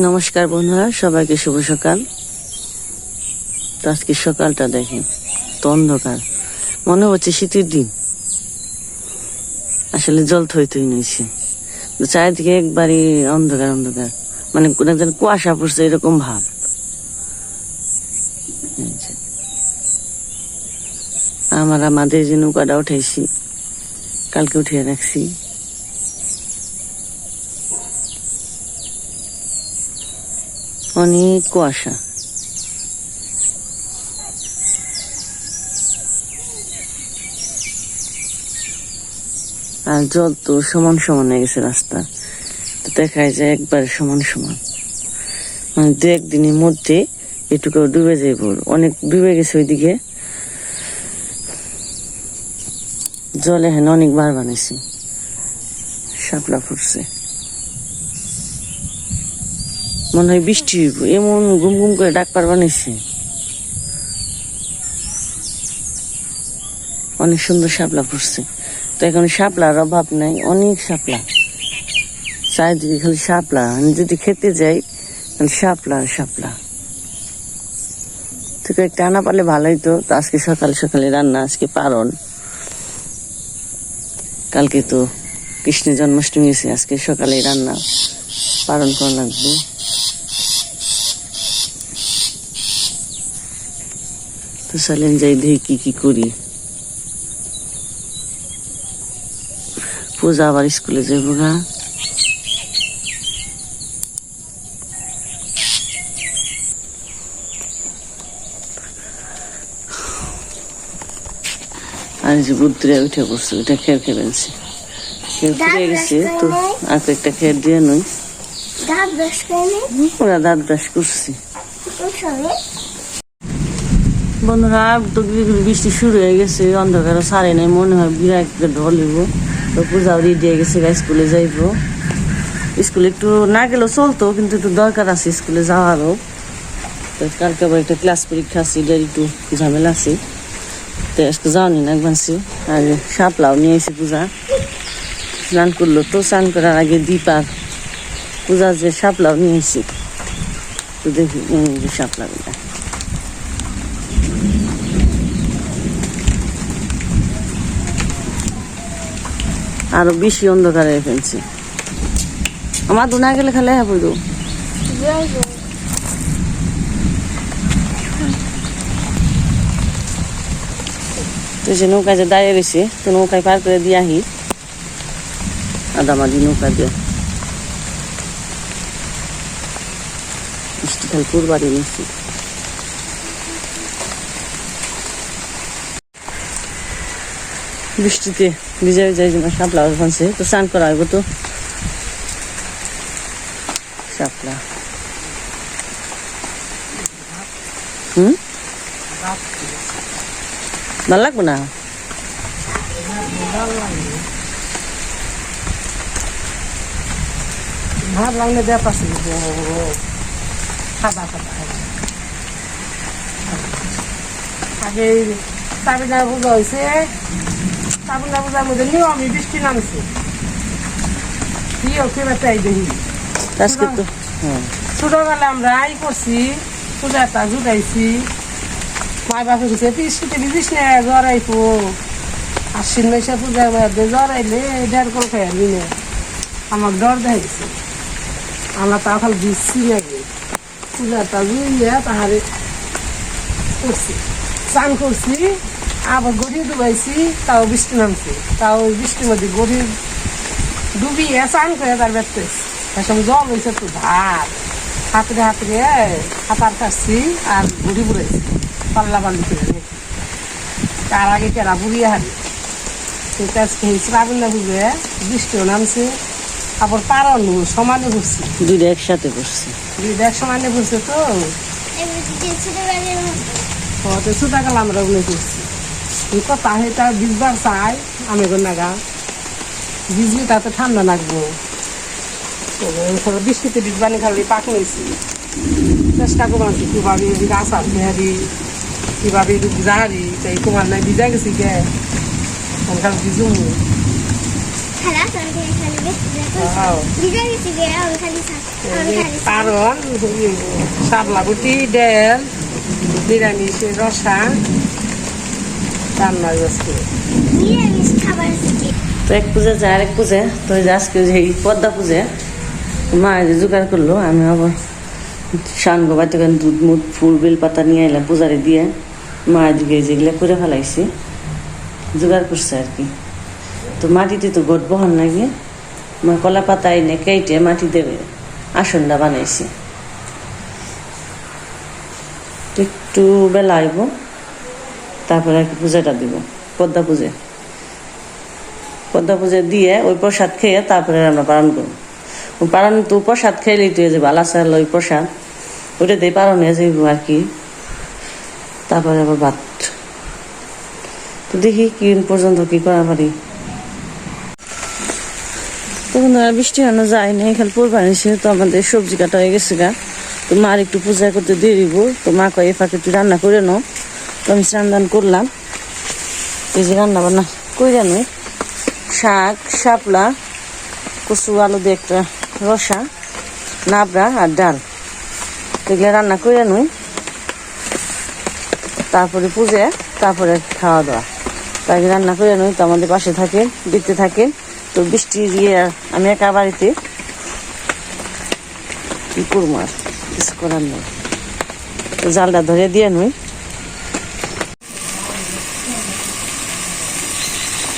নমস্কার বন্ধুরা, সবাইকে শুভ সকাল। তো আজকে সকালটা দেখেন, তো অন্ধকার। মনে হচ্ছে শীতের দিন। আসলে জল থই থই নিয়েছে তো চারিদিকে একবারই অন্ধকার অন্ধকার। মানে কোন যেন কুয়াশা পড়ছে, এরকম ভাব। আমার আমাদের যে নৌকাটা উঠেছি কালকে উঠিয়ে রাখছি অনেক কুয়াশা। আর জল তো সমান সমান হয়ে গেছে রাস্তা। তো দেখায় যায় একবার সমান সমান। মানে দু একদিনের মধ্যে এটুকু ডুবে যাইব অনেক ডুবে গেছে ওইদিকে। জল এখানে অনেক বার বানাইছে। শাপলা ফুটছে। মনে হয় বৃষ্টি হইব। এমন গুম গুম করে ডাক পার বানাইছে। অনেক সুন্দর শাপলা ফুটছে তো এখন শাপলার অভাব নাই, অনেক শাপলা। চারিদিকে খালি শাপলা। আমি যদি খেতে যাই, তাহলে শাপলা শাপলা। ঠিক একটা আনা পারলে ভালোই তো। তো আজকে সকালে সকালে রান্না, আজকে পারন কালকে তো কৃষ্ণের জন্মাষ্টমী আছে আজকে সকালে রান্না পালন করা লাগবে। তো চলেন যাই দেখি কি কি করি। পূজা আবার স্কুলে যাইব গা। আর যে বুদ্ধরা উঠে পড়ছে ওইটা খেয়ে ফেলছে। খেয়ে ফুটে গেছে তো আর একটা খেয়ে দিয়ে নই দাঁত ব্রাশ করে ওরা দাঁত ব্রাশ করছি। বন্ধুরা তো বৃষ্টি শুরু হয়ে গেছে অন্ধকার সারে নাই, মনে হয় বিরাট একটা ঢল হইব। তো পূজাও রেডি হয়ে গেছে স্কুলে যাইব। স্কুলে একটু না গেলেও চলতো, কিন্তু একটু দরকার আছে স্কুলে যাওয়ারও। তো কালকে আবার একটা ক্লাস পরীক্ষা আছে এটার একটু ঝামেলা আছে। তো আজকে যাওনি না একবারছি আর সাপলাও নিয়ে এসে পূজা। স্নান করল তো, স্নান করার আগে দীপার পূজা যে সাপলাও নিয়ে এসে তো দেখি, এই যে আরও বেশি অন্ধকার ফেলছে। আমার তো না গেলে খালে হ্যাঁ বইল। তো সে নৌকা যে দাঁড়িয়ে রয়েছে, তো নৌকায় পার করে দিয়ে আহি। আদামাদি নৌকা দিয়ে। বৃষ্টি খালি পুরবাড়ি বৃষ্টিতে ভিজা ভিজা শাপলা বানছে তো স্নান করা হইব তো। শাপলা। হুম? ভালো লাগবো না? ভাত লাগলে দেয়া সাদা আগে তাবিনা পূজা হয়েছে তাবিনা পূজার মধ্যে নিয়মই বৃষ্টি নামছে। কি ওকে বেটাই দেখি? আজকে তো ছোটবেলা আমরা আই করছি পূজাটা জুটাইছি মাই বাপে গেছে পিসিতে বিদিস নে জরাইপো আশ্বিন মাসে পূজা মধ্যে জরাইলে দেড় কল খাই দিনে আমার ডর দেখাইছে। আমরা তা খাল দিচ্ছি নাকি পূজাটা জুইয়া তাহারে করছি। চান করছি। আবার গড়িয়ে ডুবাইছি তাও বৃষ্টি নামছে। তাও ওই বৃষ্টির মধ্যে গড়িয়ে ডুবিয়ে চান করে তার ব্যর্থ এখন জল হয়েছে তো ধার হাতরে হাতরে হাতার কাটছি আর ঘুরি বুড়াইছি পাল্লা পাল্লি করে তার আগে কেরা বুড়িয়ে হারি আজকে এই শ্রাবণ না বুঝে বৃষ্টিও নামছে আবার পারন সমানে ঘুরছি। দুইটা একসাথে বসছে দেখ সমানে ঘুরছে তো। ছোটবেলায় হতে সুতা গেল আমরা উনি করছি কথা সেটা বিজবার চাই আমি নাগা। বিজলি তাতে ঠান্ডা লাগবো বৃষ্টিতে বিজবানি খালি পাক নিয়েছি চেষ্টা করলাম কি কীভাবে গাছ আছে হারি কীভাবে জাহারি তাই তোমার নাই ভিজা গেছি গে তোর খালি পার কারণ গুটি ডেল নিরামিষের রসা। রান্না আজকে তো এক পূজা যায় আরেক পূজা। তো আজকে যে পদ্মা পূজা, মা যে জোগাড় করল, আমি আবার শান গোবা থেকে দুধ, মুধ, ফুল বেল পাতা নিয়ে এলাম পূজারে দিয়ে। মা এদিকে যেগুলো করে ফেলাইছি, জোগাড় করছে আর কি। তো মাটিতে তো গোট বহন লাগে মা কলা পাতা এনে কেটে মাটি দেবে আসনটা বানাইছি। একটু বেলা আইব। তারপরে আর কি পূজাটা দিব, পদ্মা পূজা। পদ্মা পূজা দিয়ে ওই প্রসাদ খেয়ে তারপরে আমরা পালন করব। পালন তো প্রসাদ খেলেই তুই যে বালা চাল, ওই প্রসাদ দিয়ে পালন হয়ে যাইব আর কি। তারপরে আবার ভাত। তো দেখি কি পর্যন্ত কি করা পারি। তখন আর বৃষ্টি হানো যায় না এখানে পড়বা নিছে তো আমাদের সবজি কাটা হয়ে গেছে গা। তো মার একটু পূজা করতে দেরিব তো মা কয়ে ফাঁকে তুই রান্না করে নাও। আমি স্নান করলাম। এই যে রান্না বান্না করে নই শাক, শাপলা, কচু, আলু দিয়ে একটা রসা, নাবড়া আর ডাল। এগুলো রান্না করে নই তারপরে পুজো, তারপরে খাওয়া দাওয়া তাই রান্না করে নই তো আমাদের পাশে থাকে দেখতে থাকে। তো বৃষ্টি দিয়ে আমি একা বাড়িতে। কি করব আর? কিছু করার নেই। জালটা ধরে দিয়ে নই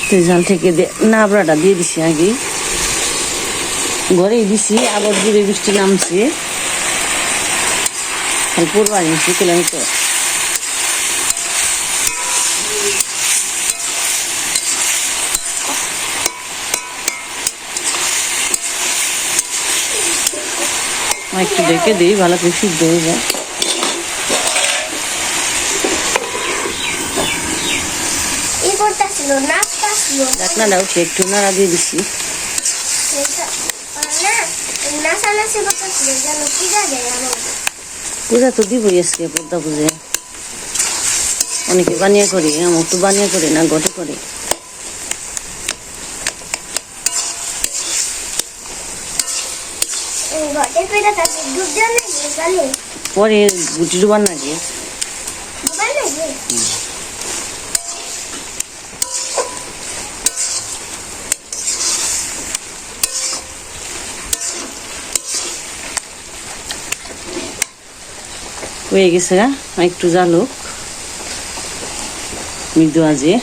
তো জাল থেকে নাবড়াটা দিয়ে দিছি আগে। ঘরেই দিছি, আবার জুড়ে বৃষ্টি নামছে। পড়বা নিচ্ছি কিলোমিটার একটু ডেকে দিই, ভালো করে সিদ্ধ হয়ে যায়। নাচতেছিল ঢাকনাটা উঠে একটু নাড়া দিয়ে দিছি। না পূজা তো দিবই আজকে পদ্মা পুজো। অনেকে বানিয়ে করি আমার তো বানিয়ে করি না ঘটে করে। পরে গুটি ডুবার নাকি? হয়ে গেছে একটু জালুক মৃদু আজে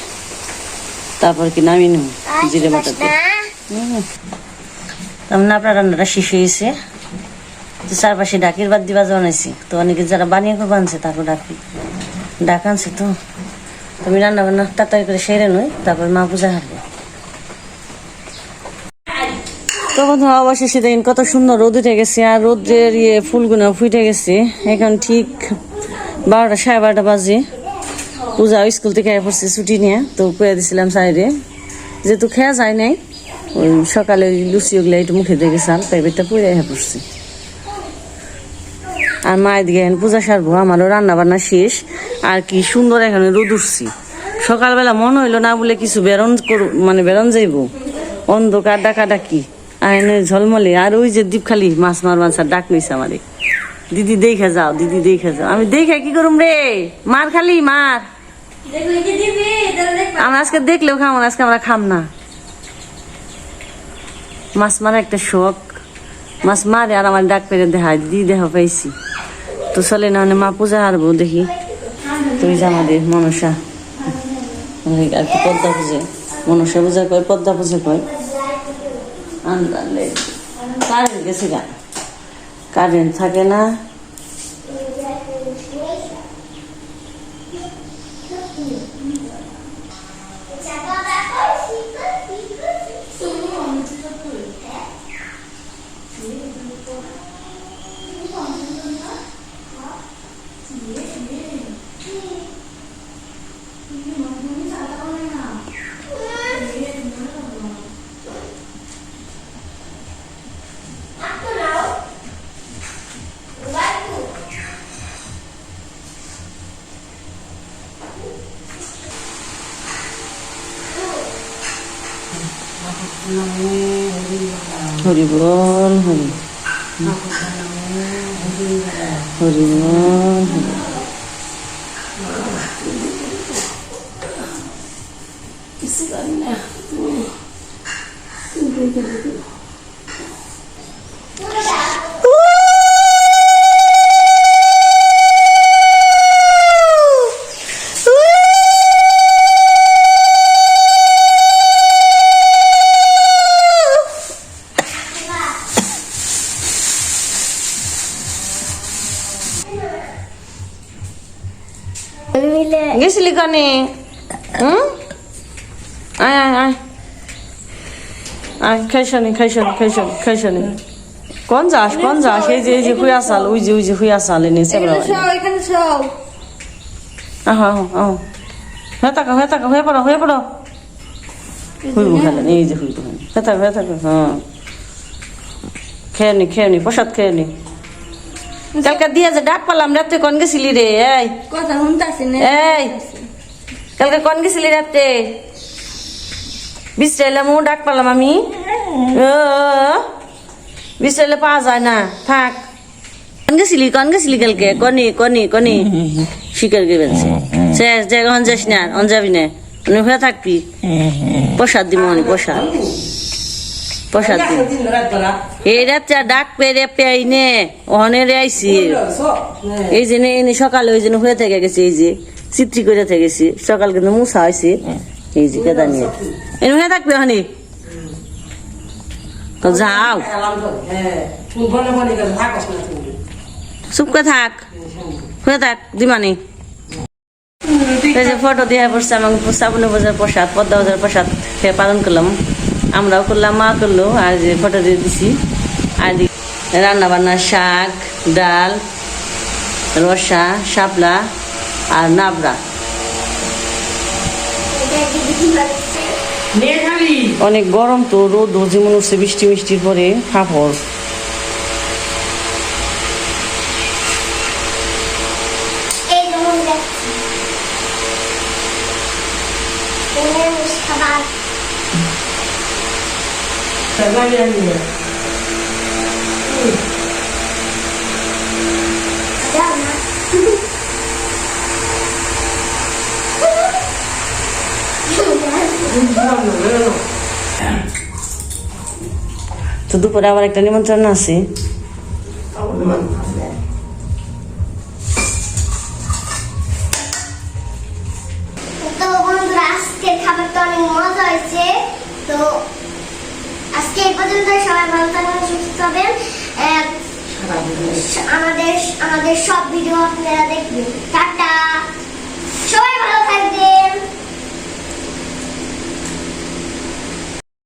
তারপর কি নামিয়ে নেব? জিরে বাটা দিয়ে তেমন আপনার রান্নাটা শেষ হয়েছে তো চারপাশে ডাকির বাদ দিবা জানাইছি তো অনেকে যারা বানিয়ে করে বানছে তাকে ডাকি। ডাক আনছে তো। তো আমি রান্না বান্না তাড়াতাড়ি করে সেরে নই তারপর মা পূজা হারবে তো বন্ধুরা অবশেষে দেখেন কত সুন্দর রোদ উঠে গেছে, আর রোদের ইয়ে ফুলগুলো ফুটে গেছে। এখন ঠিক বারোটা, সাড়ে বারোটা বাজে। পূজা স্কুল থেকে পড়ছে ছুটি নিয়ে, তো পেয়ে দিছিলাম সাইডে যেহেতু খেয়া যায় নাই, ওই সকালে লুচি ওগুলো একটু মুখে দিয়ে গেছিলাম তাই বেটটা পড়ে আয় পড়ছে। আর মায়ের দিকে পূজা সারবো, আমারও রান্না বান্না শেষ, আর কি সুন্দর এখানে রোদ উঠছি। সকালবেলা মনে হইল না বলে কিছু বেরন করু মানে বেরন যাইব। অন্ধকার ডাকা ডাকি আর এনে ঝলমলে আর ওই যে দ্বীপ খালি মাছ মার মাছার ডাক নিছে আমারে। দিদি দেখে যাও দিদি দেখে যাও। আমি দেখে কি করুম রে? মার খালি মার। আমরা আজকে দেখলেও খাম আজকে আমরা খাম না। মাছ মারা একটা শখ। মাছ মারে আর আমার ডাক পেরে দেখায় দিদি দেখা পাইছি। তো চলে না মানে মা পূজা হারবো দেখি। তুই যা আমাদের মনসা। আর কি পদ্মা পুজো। মনসা পূজা কয় পদ্মা পূজা কয়। আন্দালে কারেন্ট গেছে গা। কারেন্ট থাকে না। হরি বল হরি হরি বল হরি গেছিলি কানে? হুম? আয় আয় আয়। আয় খাইছানি খাইছানি খাইছানি খাইছানি কোন যাস কোন যাস? এই যে এই যে হুই আসাল ওই যে ওই যে হুই আসাল এনে সেবরা এখানে সব আহ আহ। হয়ে থাকো হয়ে থাকো হয়ে পড়ো হয়ে পড়ো। হুই উঠালেন এই যে হুই উঠালেন। হয়ে থাকো হয়ে থাকো হ্যাঁ। খেয়ে নি খেয়ে নি প্রসাদ খেয়ে নি। কালকে দিয়ে যে ডাক পালাম রাত্রে কোন গেছিলি রে? এই। কথা শুনতাছি না। এই। কালকে কোন গেছিলি রাত্রে? বিশ্রাইলে মু ডাক পালাম আমি। বিশ্রাইলে পাওয়া যায় না। থাক। কোন গেছিলি কোন গেছিলি কালকে? কনি কনি কনি। শিকার কে বেলছে শেষ জায়গা হন যাস না অন যাবি না। হয়ে থাকবি। প্রসাদ দিব অনেক প্রসাদ। প্রসাদ এই রাত্রে ডাক পেরে পেয়ে অনেক আইসি এই যে এনে সকালে ওই জন্য হয়ে থেকে গেছে এই যে চিত্রি করে থেকে গেছি। সকাল কিন্তু মুসা হয়েছে এই যে কেদা নিয়ে। এনে হয়ে থাকবে হানি? তো যাও। হ্যাঁ চুপ করে থাক। হয়ে থাক দিমানি। এই যে ফটো দিয়ে পড়ছে আমাকে শ্রাবণী বাজার প্রসাদ পদ্মা বাজার প্রসাদ পালন করলাম। আমরাও করলাম, মা করল, আর ফটো দিয়ে দিছি। আর রান্না বান্না শাক, ডাল, রসা, শাপলা আর নাবড়া। অনেক গরম তো, রোদ যেমন হচ্ছে বৃষ্টি মিষ্টির পরে এই তো দুপুরে আবার একটা নিমন্ত্রণ আছে। তো বন্ধুরা খাবারটা অনেক মজা হয়েছে। তো আজকে এই পর্যন্ত সবাই ভালো থাকবেন, সুস্থ থাকবেন। আমাদের আমাদের সব ভিডিও আপনারা দেখবেন। টাটা। সবাই ভালো থাকবেন।